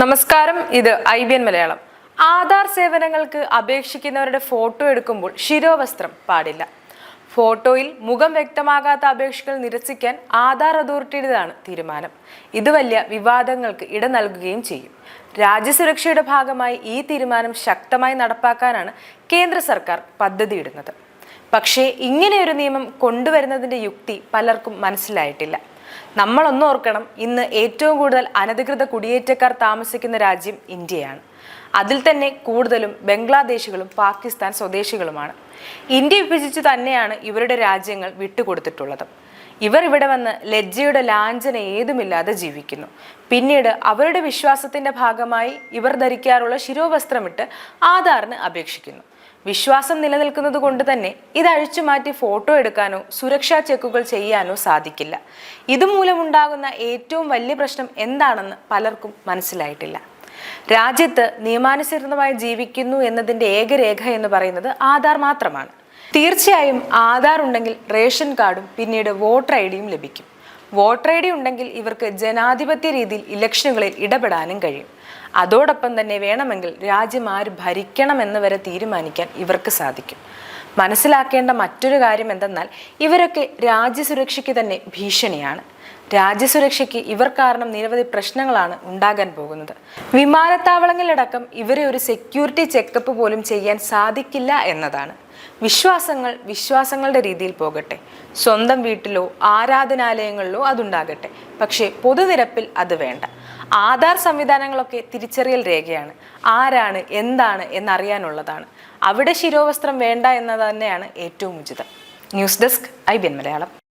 നമസ്കാരം ഇത് I B N Malayalam. Aadhaar സേവനങ്ങൾക്ക് അപേക്ഷിക്കുന്നവരുടെ ഫോട്ടോ എടുക്കുമ്പോൾ ശിരോവസ്ത്രം പാടില്ല. ഫോട്ടോയിൽ മുഖം വ്യക്തമാകാത്ത അപേക്ഷകൾ നിരസിക്കാൻ ആധാർ അതോറിറ്റിയുടേതാണ് തീരുമാനം. ഇത് വലിയ വിവാദങ്ങൾക്ക് ഇട നൽകുകയും ചെയ്യും. രാജ്യസുരക്ഷയുടെ ഭാഗമായി ഈ തീരുമാനം ശക്തമായി നടപ്പാക്കാനാണ് കേന്ദ്ര സർക്കാർ പദ്ധതിയിടുന്നത്. പക്ഷേ ഇങ്ങനെയൊരു നിയമം കൊണ്ടുവരുന്നതിന്റെ യുക്തി പലർക്കും മനസ്സിലായിട്ടില്ല. നമ്മളൊന്നും ഓർക്കണം ഇന്ന് ഏറ്റവും കൂടുതൽ അനധികൃത കുടിയേറ്റക്കാർ താമസിക്കുന്ന രാജ്യം ഇന്ത്യയാണ്. അതിൽ തന്നെ കൂടുതലും ബംഗ്ലാദേശികളും പാകിസ്ഥാൻ സ്വദേശികളുമാണ്. ഇന്ത്യ വിഭജിച്ച് തന്നെയാണ് ഇവരുടെ രാജ്യങ്ങൾ വിട്ടുകൊടുത്തിട്ടുള്ളത്. ഇവർ ഇവിടെ വന്ന് ലജ്ജയുടെ ലാഞ്ചന ഏതുമില്ലാതെ ജീവിക്കുന്നു. പിന്നീട് അവരുടെ വിശ്വാസത്തിന്റെ ഭാഗമായി ഇവർ ധരിക്കാറുള്ള ശിരോവസ്ത്രമിട്ട് ആധാറിന് അപേക്ഷിക്കുന്നു. വിശ്വാസം നിലനിൽക്കുന്നത് കൊണ്ട് തന്നെ ഇത് അഴിച്ചു മാറ്റി ഫോട്ടോ എടുക്കാനോ സുരക്ഷാ ചെക്കുകൾ ചെയ്യാനോ സാധിക്കില്ല. ഇതുമൂലമുണ്ടാകുന്ന ഏറ്റവും വലിയ പ്രശ്നം എന്താണെന്ന് പലർക്കും മനസ്സിലായിട്ടില്ല. രാജ്യത്ത് നിയമാനുസൃതമായി ജീവിക്കുന്നു എന്നതിന്റെ ഏകരേഖ എന്ന് പറയുന്നത് ആധാർ മാത്രമാണ്. തീർച്ചയായും ആധാർ ഉണ്ടെങ്കിൽ റേഷൻ കാർഡും പിന്നീട് വോട്ടർ ഐ ഡിയും ലഭിക്കും. വോട്ടർ ഐ ഡി ഉണ്ടെങ്കിൽ ഇവർക്ക് ജനാധിപത്യ രീതിയിൽ ഇലക്ഷനുകളിൽ ഇടപെടാനും കഴിയും. അതോടൊപ്പം തന്നെ വേണമെങ്കിൽ രാജ്യം ആര് ഭരിക്കണമെന്ന് വരെ തീരുമാനിക്കാൻ ഇവർക്ക് സാധിക്കും. മനസ്സിലാക്കേണ്ട മറ്റൊരു കാര്യം എന്തെന്നാൽ ഇവരൊക്കെ രാജ്യസുരക്ഷയ്ക്ക് തന്നെ ഭീഷണിയാണ്. രാജ്യസുരക്ഷയ്ക്ക് ഇവർ കാരണം നിരവധി പ്രശ്നങ്ങളാണ് ഉണ്ടാകാൻ പോകുന്നത്. വിമാനത്താവളങ്ങളിലടക്കം ഇവരെ ഒരു സെക്യൂരിറ്റി ചെക്കപ്പ് പോലും ചെയ്യാൻ സാധിക്കില്ല എന്നതാണ്. വിശ്വാസങ്ങൾ വിശ്വാസങ്ങളുടെ രീതിയിൽ പോകട്ടെ. സ്വന്തം വീട്ടിലോ ആരാധനാലയങ്ങളിലോ അതുണ്ടാകട്ടെ. പക്ഷേ പൊതുനിരപ്പിൽ അത് വേണ്ട. ആധാർ സംവിധാനങ്ങളൊക്കെ തിരിച്ചറിയൽ രേഖയാണ്. ആരാണ് എന്താണ് എന്നറിയാനുള്ളതാണ്. അവിടെ ശിരോവസ്ത്രം വേണ്ട എന്നത് തന്നെയാണ് ഏറ്റവും ഉചിതം. News desk I Malayalam.